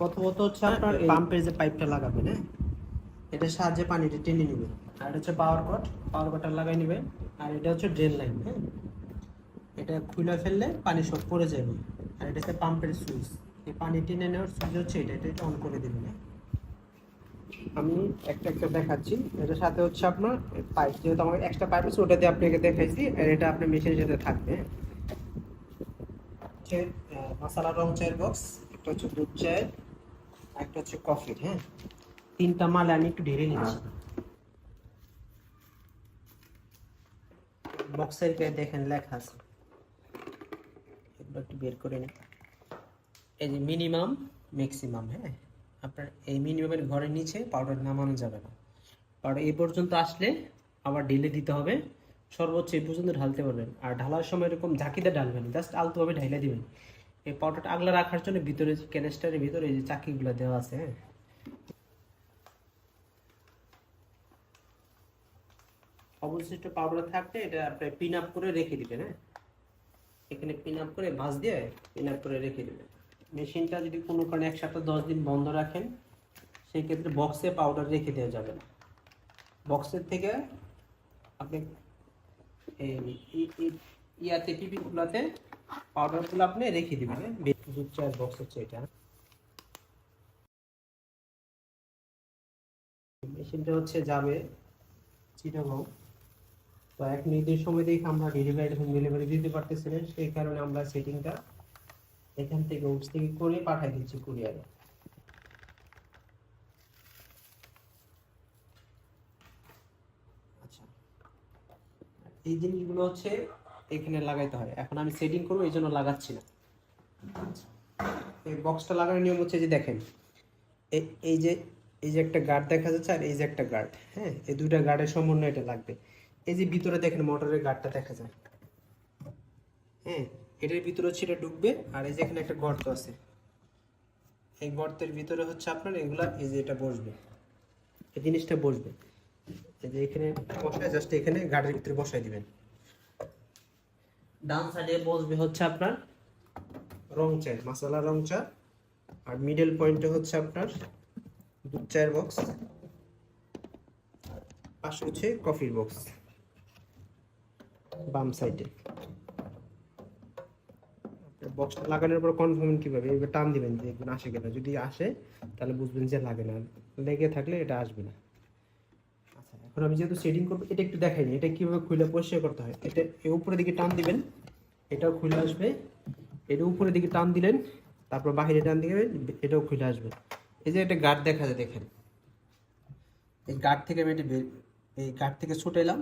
প্রথমত হচ্ছে আপনার পাম্পের যে পাইপটা লাগাবেন হ্যাঁ? এটার সাহায্যে পানিটা টেনে নেবেন আর এটা হচ্ছে পাওয়ার কট পাওয়ার কটটা লাগাই নেবেন আর এটা হচ্ছে ড্রেন লাইন হ্যাঁ? এটা খুলে ফেললে পানি সব পড়ে যাবে। আর এটা হচ্ছে পাম্পের সুইচ এই পানি টেনে নেওয়ার সুইচ হচ্ছে এটা এটা অন করে দেবেন হ্যাঁ? আমি একটা একটা দেখাচ্ছি। এটার সাথে হচ্ছে আপনার পাইপ যেহেতু আমার এক্সট্রা পাইপ আছে ওটা দিয়ে আপনাকে দেখাইছি। আর এটা আপনার মেশিনের সাথে থাকবে। হ্যাঁ? হচ্ছে আহ, রং চায়ের বক্স একটা হচ্ছে দুধ চায়ের একটা হচ্ছে কফির হ্যাঁ? তিনটা মাল আমি একটু ঢেলে নিচ্ছি। বক্সের গায়ে দেখেন লেখা আছে। এগুলো একটু বের করে নিই। এই যে মিনিমাম ম্যাক্সিমাম হ্যাঁ? আপনার এই মিনিমামের ঘরের নিচে পাউডার নামানো যাবে না। পাউডার এই পর্যন্ত আসলে আবার ঢেলে দিতে হবে। সর্বোচ্চ এই পর্যন্ত ঢালতে পারবেন। আর ঢালার সময় এরকম ঝাঁকিতে ঢালবেন জাস্ট আলতোভাবে ঢাইলে দিবেন। এই পাউডারটা আগলা রাখার জন্য ভিতরে ক্যানেস্টারের ভিতরে যে চাকিগুলো দেওয়া আছে হ্যাঁ। অবশিষ্ট পাউডার থাকলে এটা আপনি পিন আপ করে রেখে দিবেন হ্যাঁ। এখানে পিন আপ করে ভাঁজ দিয়ে পিন আপ করে রেখে দিবেন। মেশিনটা যদি কোনো কারণে এক সপ্তাহ দশ দিন বন্ধ রাখেন, সেই ক্ষেত্রে বক্সে পাউডার রেখে দেওয়া যাবে না। বক্সের থেকে আপনি ইয়াতে পিপিগুলোতে পাউডারগুলো আপনি রেখে দিবেন হ্যাঁ? দুধ চায়ের বক্স হচ্ছে এটা মেশিনটা হচ্ছে যাবে চিটাগং। তো এক নির্দিষ্ট সময় দেখে আমরা ডেলিভারি হোম ডেলিভারি দিতে পারতেছি না, সেই কারণে আমরা সেটিংটা এখান থেকে উইস থেকে করে পাঠিয়ে দিচ্ছি কুরিয়ারে আচ্ছা। এই জিনিসগুলো হচ্ছে এখানে লাগাইতে হয়। এখন আমি সেটিং করব, এই জন্য লাগাচ্ছি না। এই বক্সটা লাগানোর নিয়ম হচ্ছে যে দেখেন এই যে এই যে একটা গার্ড দেখা যাচ্ছে আর এই যে একটা গার্ড হ্যাঁ? এই দুইটা গার্ডের সমন্বয় এটা লাগবে। এই যে ভিতরে দেখেন মোটরের গার্ডটা দেখা যায়। হ্যাঁ? এটার ভিতরে হচ্ছে এটা ঢুকবে আর এই যে এখানে একটা গর্ত আছে। এই গর্তের ভিতরে হচ্ছে আপনার এগুলা, এই যে এটা বসবে। এই জিনিসটা বসবে। এই যে এখানে বসায় জাস্ট এখানে গার্ডের ভিতরে বসাই দিবেন। ডান সাইডে বসবে হচ্ছে আপনার রং চা মশলা রং চা। আর মিডল পয়েন্টে হচ্ছে আপনার দুধ চায়ের বক্স পাশে হচ্ছে কফির বক্স বাম সাইডে বক্সটা লাগানোর পর কনফার্ম কীভাবে? এবার টান দিবেন যে আসে কিনা। যদি আসে, তাহলে বুঝবেন যে লাগে না। লেগে থাকলে এটা আসবে না। এখন আমি যেহেতু সেটিং করব, এটা একটু দেখাইনি এটা কীভাবে খুলে পরিষ্কার করতে হয়। এটা উপরের দিকে টান দিবেন, এটাও খুলে আসবে। এটা উপরের দিকে টান দিলেন, তারপর বাহিরে টান দিবেন, এটাও খুলে আসবে। এই যে একটা গার্ড দেখা যায়, দেখেন। এই গার্ড থেকে আমি এটা এই গার্ড থেকে ছুটাইলাম,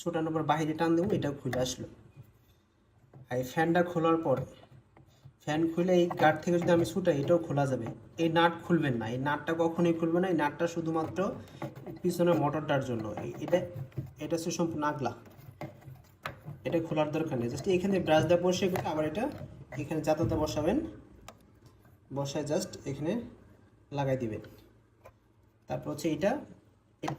ছুটানোর পর বাহিরে টান দেবো, এটাও খুলে আসলো। আর এই ফ্যানটা খোলার পর, ফ্যান খুলে এই গার্ড থেকে যদি আমি ছুটাই, এটাও খোলা যাবে। এই নাট খুলবেন না, এই নাটটা কখনোই খুলবে না, এই নাটটা শুধুমাত্র পিছনের মোটরটার জন্য। এটা এটা হচ্ছে সম্পূর্ণ আগলা এটা খোলার দরকার নেই। জাস্ট এখানে ব্রাশ দিয়ে বসে আবার এটা এখানে যাতাতে বসাবেন। বসায় জাস্ট এখানে লাগাই দিবেন। তারপর হচ্ছে এটা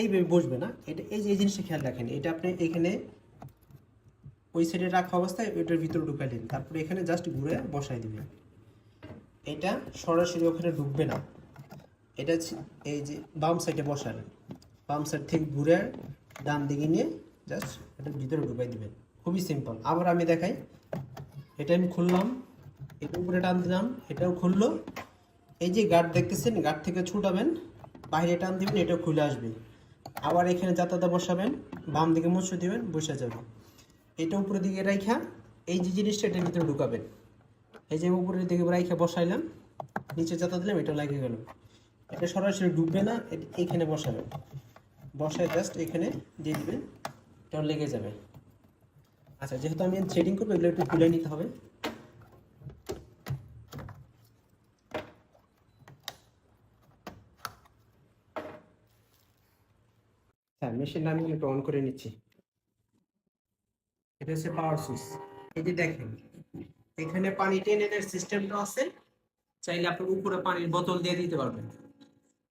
এইভাবে বসবে না। এটা, এই যে, এই জিনিসটা খেয়াল রাখেন। এটা আপনি এখানে ওই সাইডে রাখা অবস্থায় ওইটার ভিতরে ঢুকাইলেন তারপরে এখানে জাস্ট ঘুরে বসাই দিবেন। এটা সরাসরি ওখানে ঢুকবে না। এটা এই যে বাম সাইডে বসালেন সাইড থেকে ঘুরে ডান দিকে নিয়ে জাস্ট এটার ভিতরে ঢুকাই দিবেন। খুবই সিম্পল আবার আমি দেখাই। এটা আমি খুললাম। এটা উপরে টান দিলাম। এটাও খুললো। এই যে গার্ড দেখতেছেন গার্ড থেকে ছুটাবেন। বাইরে টান দিবেন, এটাও খুলে আসবে। আবার এখানে যাতায়াত বসাবেন। বাম দিকে মুছে দিবেন, বসে যাবে। এটা উপরের দিকে রাইখা। এই যে জিনিসটা, এটার ভিতরে ঢুকাবেন। এই যে উপরের দিকে রাইখা বসাইলাম। নিচে যাতা দিলাম এটা লাগিয়ে গেল। এটা সরাসরি ডুববে না এখানে বসাবেন। বসায় জাস্ট এখানে দিয়ে দিবেন। এটা লেগে যাবে। আচ্ছা যেহেতু আমি থ্রেডিং করব, এগুলো একটু তুলে নিতে হবে। হ্যাঁ মেশিনটা আমি একটু অন করে নিচ্ছি। এটা হচ্ছে পাওয়ার সুইচ এই যে দেখেন, এখানে পানি টেনে সিস্টেমটা আছে। চাইলে আপনি উপরে পানির বোতল দিয়ে দিতে পারবেন।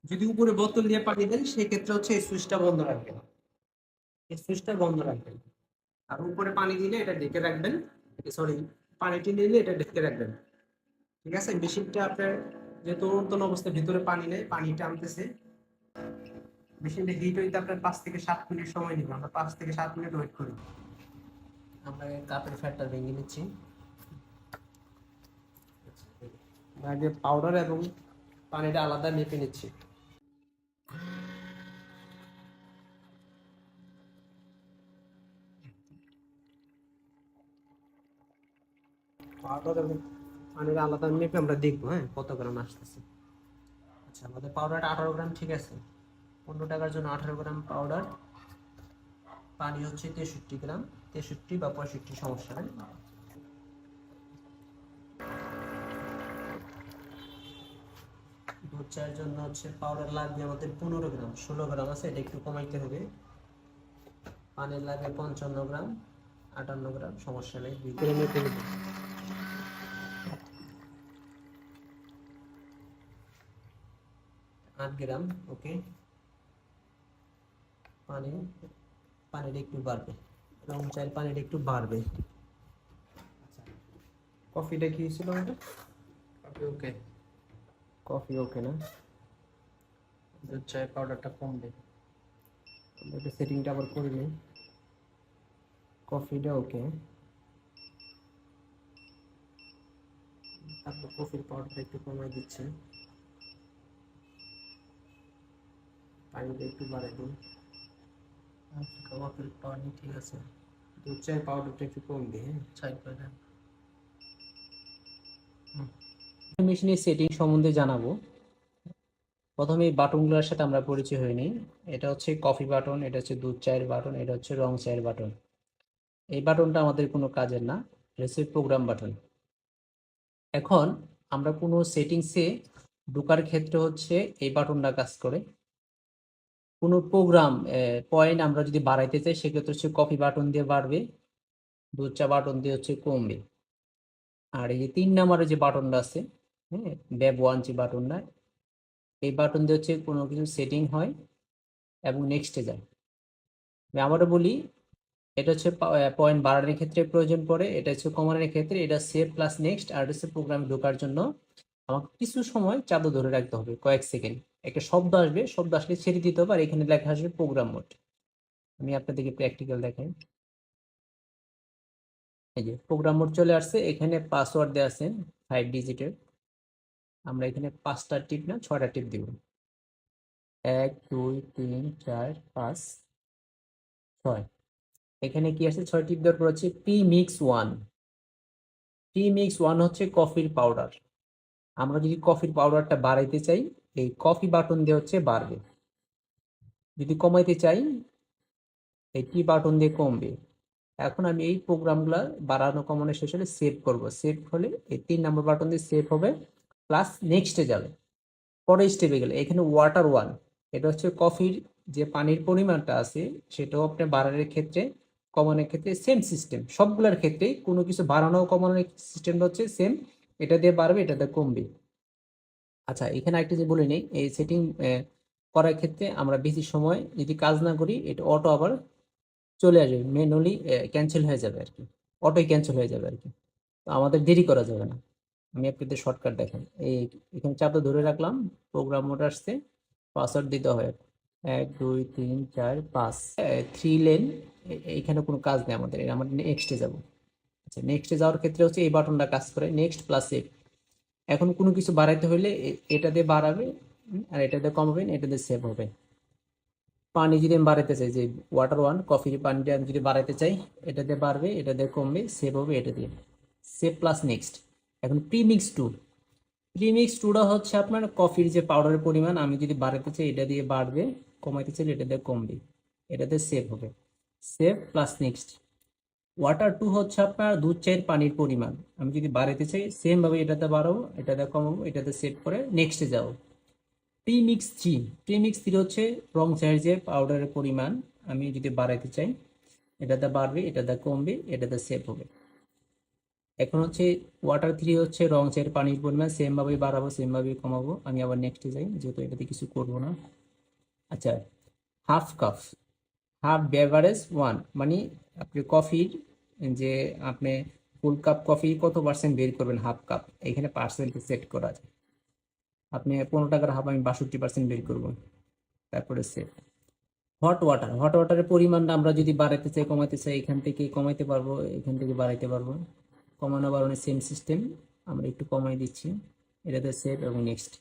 যদি উপরে বোতল দিয়ে পানি দেন, সেক্ষেত্রে হচ্ছে এই সুইচটা বন্ধ রাখবেন। এই সুইচটা বন্ধ রাখবেন। আর উপরে পানি দিলে এটা ঢেকে রাখবেন। সরি পানিটি নিলে এটা ঢেকে রাখবেন। ঠিক আছে? মেশিনটা আপনার যেহেতু নতুন অবস্থায় ভিতরে পানি নেই, পানি টানতেছে। মেশিনটা হিট হইতে আপনার পাঁচ থেকে সাত মিনিট সময় নিবে। আমরা পাঁচ থেকে সাত মিনিট ওয়েট করি। আমরা কাপের ফ্যাটটা ভেঙে নিচ্ছি। আগে পাউডার এবং পানিটা আলাদা মেপে নিচ্ছি। পানির আলাদা মেপে আমরা দেখব হ্যাঁ কত গ্রাম আসতেছে। আচ্ছা আমাদের পাউডারটা আঠারো গ্রাম, ঠিক আছে। পনেরো টাকার জন্য আঠারো গ্রাম পাউডার পানি হচ্ছে তেষট্টি গ্রাম, তেষট্টি বা পঁয়ষট্টি, সমস্যা নেই। চায়ের জন্য হচ্ছে পাউডার লাগবে আমাদের পনেরো গ্রাম ষোলো গ্রাম আছে এটা একটু কমাইতে হবে। পানির লাগবে পঞ্চান্ন গ্রাম আটান্ন গ্রাম সমস্যা নেই দুই করে আট গ্রাম ওকে। পানি পানিটা একটু বাড়বে রং চায়ের পানিটা একটু বাড়বে। কফিটা কি ছিল ওটা ওকে। কফি ওকে না? দুধ চায়ের পাউডারটা কমবে আমরা একটু সেটিংটা আবার করে নিই। কফিটা ওকে। তারপর কফির পাউডারটা একটু কমাই দিচ্ছি। পানিটা একটু বাড়াই দিন কফির পানি ঠিক আছে। দুধ চায়ের পাউডারটা একটু কম দিই হ্যাঁ? চাই করে দেন মেশিনের সেটিং সম্বন্ধে জানাব। প্রথমে এই বাটনগুলোর সাথে আমরা পরিচয় হইনি এটা হচ্ছে কফি বাটন এটা হচ্ছে দুধ চায়ের বাটন এটা হচ্ছে রং চায়ের বাটন এই বাটনটা আমাদের কোনো কাজের না, এটা হচ্ছে প্রোগ্রাম বাটন এখন আমরা কোনো সেটিংসে ঢোকার ক্ষেত্রে হচ্ছে এই বাটনটা কাজ করে। কোনো প্রোগ্রাম পয়েন্ট আমরা যদি বাড়াইতে চাই, সেক্ষেত্রে হচ্ছে কফি বাটন দিয়ে বাড়বে, দুধ চা বাটন দিয়ে হচ্ছে কমবে। আর এই তিন নাম্বারের যে বাটনটা আছে হ্যাঁ ব্যাব ওয়ান যে বাটনটা এই বাটন দিয়ে হচ্ছে কোনো কিছু সেটিং হয় এবং নেক্সটে যায়। আমি আবারও বলি, এটা হচ্ছে পয়েন্ট বাড়ানোর ক্ষেত্রে প্রয়োজন পড়ে, এটা হচ্ছে কমানোর ক্ষেত্রে, এটা সেভ প্লাস নেক্সট আর হচ্ছে প্রোগ্রামে ঢোকার জন্য আমাকে কিছু সময় চাদর ধরে রাখতে হবে, কয়েক সেকেন্ড একটা শব্দ আসবে, শব্দ আসলে ছেড়ে দিতে হবে আর এখানে লেখা আসবে প্রোগ্রাম মোড আমি আপনাদেরকে প্র্যাকটিক্যাল দেখাই। এই যে প্রোগ্রাম মোড চলে আসছে, এখানে পাসওয়ার্ড দেওয়া আছে ফাইভ ডিজিটের আমরা এখানে পাঁচটা টিপ না, ছয়টা টিপ দিব। এক, দুই, তিন, চার, পাঁচ, ছয়। এখানে কি আছে? ছয় টিপ দেওয়ার পর হচ্ছে P mix one P mix one হচ্ছে কফির পাউডার আমরা যদি কফির পাউডারটা বাড়াইতে চাই, এই কফি বাটন দিয়ে হচ্ছে বাড়বে। যদি কমাইতে চাই, এই টি বাটন দিয়ে কমবে। এখন আমি এই প্রোগ্রামগুলো বাড়ানো কমানো শেষ হলে সেভ করব। সেভ হলে এই তিন নম্বর বাটন দিয়ে সেভ হবে। প্লাস নেক্সটে যাবে। পরের স্টেপে গেলে, এখানে ওয়াটার ওয়ান এটা হচ্ছে কফির যে পানির পরিমাণটা আছে, সেটাও আপনি বাড়ানোর ক্ষেত্রে, কমানোর ক্ষেত্রে সেম সিস্টেম সবগুলোর ক্ষেত্রে কোনো কিছু বাড়ানো কমানোর সিস্টেমটা হচ্ছে সেম এটা দিয়ে বাড়বে, এটা দিয়ে কমবে। আচ্ছা এখানে একটা যে বলে নেই, এই সেটিং করার ক্ষেত্রে আমরা বেশি সময় যদি কাজ না করি, এটা অটো আবার চলে আসবে ম্যানুয়ালি ক্যান্সেল হয়ে যাবে আর কি। অটোই ক্যান্সেল হয়ে যাবে আর কি। তো আমাদের দেরি করা যাবে না। আমি আপনাদের শর্টকাট দেখেন। এই এখানে চাপটা ধরে রাখলাম প্রোগ্রাম মোড আসছে পাসওয়ার্ড দিতে হয় এক, দুই, তিন, চার, পাঁচ। থ্রি লেন এখানে কোনো কাজ নেই আমাদের আমরা নেক্সটে যাব। আচ্ছা নেক্সটে যাওয়ার ক্ষেত্রে হচ্ছে এই বাটনটা কাজ করে নেক্সট প্লাস সেভ এখন কোনো কিছু বাড়াইতে হলে এটা দিয়ে বাড়াবে আর এটা দিয়ে কমাবেন এটা দিয়ে সেভ হবে। পানি যদি আমি বাড়াইতে চাই, যে ওয়াটার ওয়ান কফির পানিটা আমি যদি বাড়াইতে চাই, এটা দিয়ে বাড়বে, এটা দিয়ে কমবে সেভ হবে, এটা দিয়ে। সেভ প্লাস নেক্সট এখন প্রিমিক্স টু প্রিমিক্স টুটা হচ্ছে আপনার কফির যে পাউডারের পরিমাণ, আমি যদি বাড়াতে চাই, এটা দিয়ে বাড়বে, কমাইতে চাইলে এটা দিয়ে কমবে। এটাতে সেভ হবে। Save plus next water two হচ্ছে আপনার দুধ চায়ের পানির পরিমাণ। আমি যদি বাড়াতে চাই সেম ভাবে এটাতে বাড়াবো, এটাতে কমাবো, এটাতে সেভ করে নেক্সটে যাব। প্রিমিক্স থ্রি প্রিমিক্স থ্রি হচ্ছে রং চায়ের যে পাউডারের পরিমাণ, আমি যদি বাড়াতে চাই, এটাতে বাড়বে, এটাতে কমবে, এটাতে সেভ হবে। এখন হচ্ছে ওয়াটার থ্রি হচ্ছে রং চায়ের পানির পরিমাণ সেম ভাবে বাড়াবো সেম ভাবে কমাবো। আমি আবার নেক্সটে যাই, যেহেতু এটাতে কিছু করব না। আচ্ছা half cup half beverage one মানে আপনি কফির যে আপনি ফুল কাপ কফি কত পার্সেন্ট বের করবেন হাফ কাপ এখানে পার্সেন্ট সেট করা আছে। আপনি পনেরো টাকার হাফ আমি বাষট্টি পার্সেন্ট বের করব। তারপরে সেট হট ওয়াটার হট ওয়াটারের পরিমাণটা আমরা যদি বাড়াইতে চাই কমাতে চাই, এখান থেকে কমাইতে পারব, এখান থেকে বাড়াইতে পারব। কমানো বাড়ানোর সেম সিস্টেম আমরা একটু কমাই দিচ্ছি। এটাতে সেভ এবং নেক্সট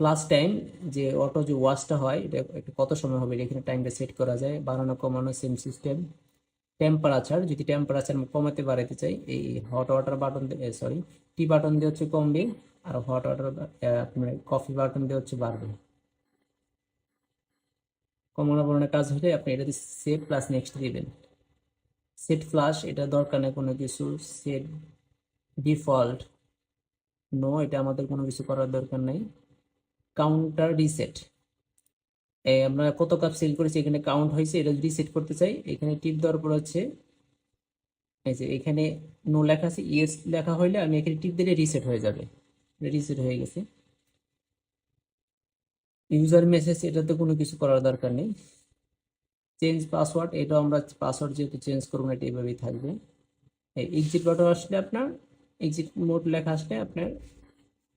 ফ্লাশ টাইম যে অটো যে ওয়াশটা হয়, এটা একটু কত সময় হবে? এখানে টাইমটা সেট করা যায়। বাড়ানো কমানো সেম সিস্টেম টেম্পারেচার যদি টেম্পারেচার কমাতে বাড়াইতে চাই, এই hot water button sorry T button দিয়ে হচ্ছে কমবে, আর হট ওয়াটার আপনার কফি বাটন দিয়ে হচ্ছে বাড়বে। কমানো বাড়ানোর কাজ হলে আপনি এটাতে সেভ প্লাস নেক্সট দিবেন। সেট ফ্লাশ এটা দরকার নেই কোনো কিছু। সেট ডিফল্ট নো এটা আমাদের কোনো কিছু করার দরকার নেই। কাউন্টার রিসেট আমরা কত কাপ সেল করেছি, এখানে কাউন্ট হয়েছে, এটা যদি রিসেট করতে চাই, এখানে টিপ দেওয়ার পর হচ্ছে, এই যে এখানে নো লেখা আছে ইয়েস লেখা হইলে আমি এখানে টিপ দিলে রিসেট হয়ে যাবে। রিসেট হয়ে গেছে। ইউজার মেসেজ এটাতে কোনো কিছু করার দরকার নেই। চেঞ্জ পাসওয়ার্ড এটাও আমরা পাসওয়ার্ড যেহেতু চেঞ্জ করব না, এটা এইভাবেই থাকবে। এক্সিট বাটন আসলে আপনার এক্সিট মোড লেখা আসলে আপনার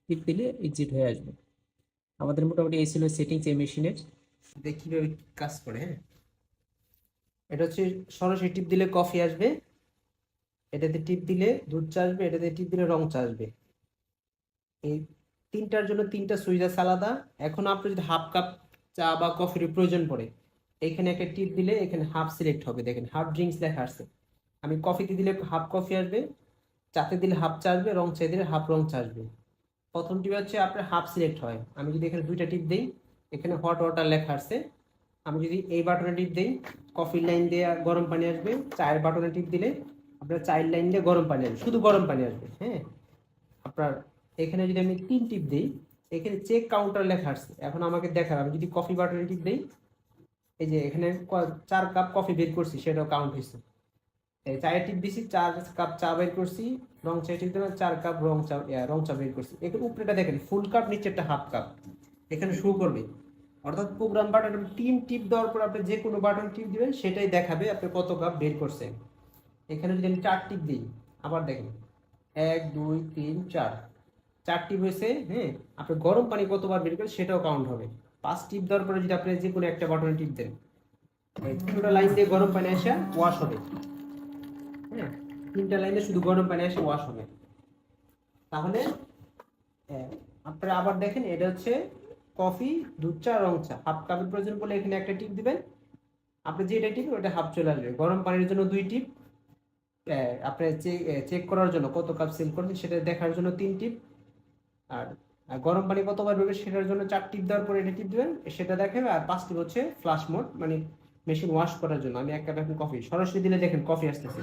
টিপ দিলে এক্সিট হয়ে আসবে। আমাদের মোটামুটি এই ছিল সেটিংস এই মেশিনের কীভাবে কাজ করে হ্যাঁ? এটা হচ্ছে সরাসরি টিপ দিলে কফি আসবে, এটাতে টিপ দিলে দুধ চা আসবে, এটাতে টিপ দিলে রং চা আসবে। এই তিনটার জন্য তিনটা সুইচ আছে আলাদা। এখন আপনি যদি হাফ কাপ চা বা কফির প্রয়োজন পড়ে এখানে একটা টিপ দিলে এখানে হাফ সিলেক্ট হবে। দেখেন হাফ ড্রিঙ্কস লেখা আসছে আমি কফিতে দিলে হাফ কফি আসবে, চাতে দিলে হাফ চা আসবে, রং চা দিলে হাফ রং চা আসবে। প্রথম টিপ হচ্ছে আপনার হাফ সিলেক্ট হয়। আমি যদি এখানে দুইটা টিপ দিই, এখানে হট ওয়াটার লেখা আসছে আমি যদি এই বাটনে টিপ দিই কফির লাইন দিয়ে গরম পানি আসবে, চায়ের বাটনে টিপ দিলে আপনার চায়ের লাইন দিয়ে গরম পানি আসবে, শুধু গরম পানি আসবে হ্যাঁ? আপনার এখানে যদি আমি তিন টিপ দিই, এখানে চেক কাউন্টার লেখা আসছে এখন আমাকে দেখার আমি যদি কফি বাটনে টিপ দিই এই যে এখানে চার কাপ কফি বের করছি, সেটাও কাউন্ট হয়েছে। এই চায়ের টিপ দিছি, চার কাপ চা বের করছি, রং চা টিপ দিলাম চার কাপ রং চা রং চা বের করছি। এখানে উপরেটা দেখেন ফুল কাপ নিচেরটা হাফ কাপ এখানে শো করবে। অর্থাৎ প্রোগ্রাম বাটন তিন টিপ দেওয়ার পর আপনি যে কোনো বাটন টিপ দিবেন, সেটাই দেখাবে আপনি কত কাপ বের করছেন। এখানে যদি আমি চার টিপ দিই, আবার দেখেন, এক, দুই, তিন, চার। চার টিপ হয়েছে হ্যাঁ আপনি গরম পানি কতবার বের করেন সেটাও কাউন্ট হবে। পাঁচ টিপ দেওয়ার পরে যদি আপনি যে কোনো একটা বাটনে টিপ দেন তিনটা লাইন দিয়ে গরম পানি আসা ওয়াশ হবে। হ্যাঁ? তিনটা লাইনে শুধু গরম পানি এসে ওয়াশ হবে। তাহলে আপনারা আবার দেখেন, এটা হচ্ছে কফি, দুধ চা, রং চা। হাফ কাপের প্রয়োজন বলে এখানে একটা টিপ দিবেন। আপনি যেটা টিপ ওটা হাফ চলে আসবে। গরম পানির জন্য দুই টিপ। আপনি চেক করার জন্য কত কাপ সেল করছেন, সেটা দেখার জন্য তিন টিপ। আর গরম পানি কতবার বেরোবে সেটার জন্য চার টিপ দেওয়ার পরে এটা টিপ দেবেন, সেটা দেখাবে, আর পাঁচ টিপ হচ্ছে ফ্লাশ মোড মানে মেশিন ওয়াশ করার জন্য। আমি এক কাপ এখন কফি সরাসরি দিলে দেখেন কফি আসতেছে।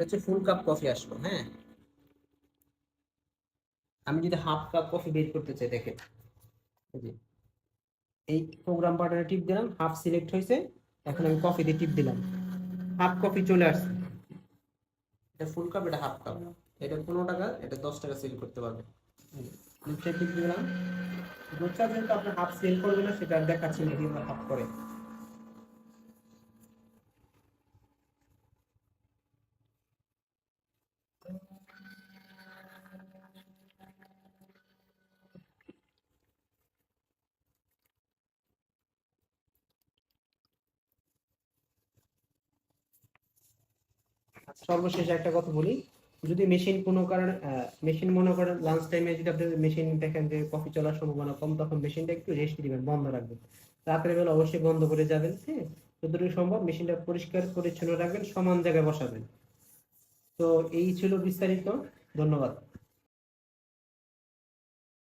হচ্ছে ফুল কাপ কফি আসলো হ্যাঁ? আমি যদি হাফ কাপ কফি বের করতে চাই, দেখেন। এই প্রোগ্রাম বাটনে টিপ দিলাম হাফ সিলেক্ট হয়েছে, এখন আমি কফি দিয়ে টিপ দিলাম। হাফ কফি চলে আসছে। এটা ফুল কাপ এটা হাফ কাপ এটা পনেরো টাকা, এটা দশ টাকা সেল করতে পারবে। দুধটা টিপ দিলাম। দুধটা যেহেতু আপনি হাফ সেল করবে না, সেটা দেখাচ্ছি মিডিয়াম হাফ করে। সর্বশেষ একটা কথা বলি। যদি মেশিন কোনো কারণে মেশিন মনে করেন লাঞ্চ টাইমে যদি আপনি মেশিন দেখেন যে কফি চলার সম্ভাবনা কম, তখন মেশিনটা একটু রেস্ট দিবেন, বন্ধ রাখবেন। রাতের বেলা অবশ্যই বন্ধ করে যাবেন হ্যাঁ? যতটুকু সম্ভব মেশিনটা পরিষ্কার, পরিচ্ছন্ন রাখবেন, সমান জায়গায় বসাবেন। তো এই ছিল বিস্তারিত। ধন্যবাদ।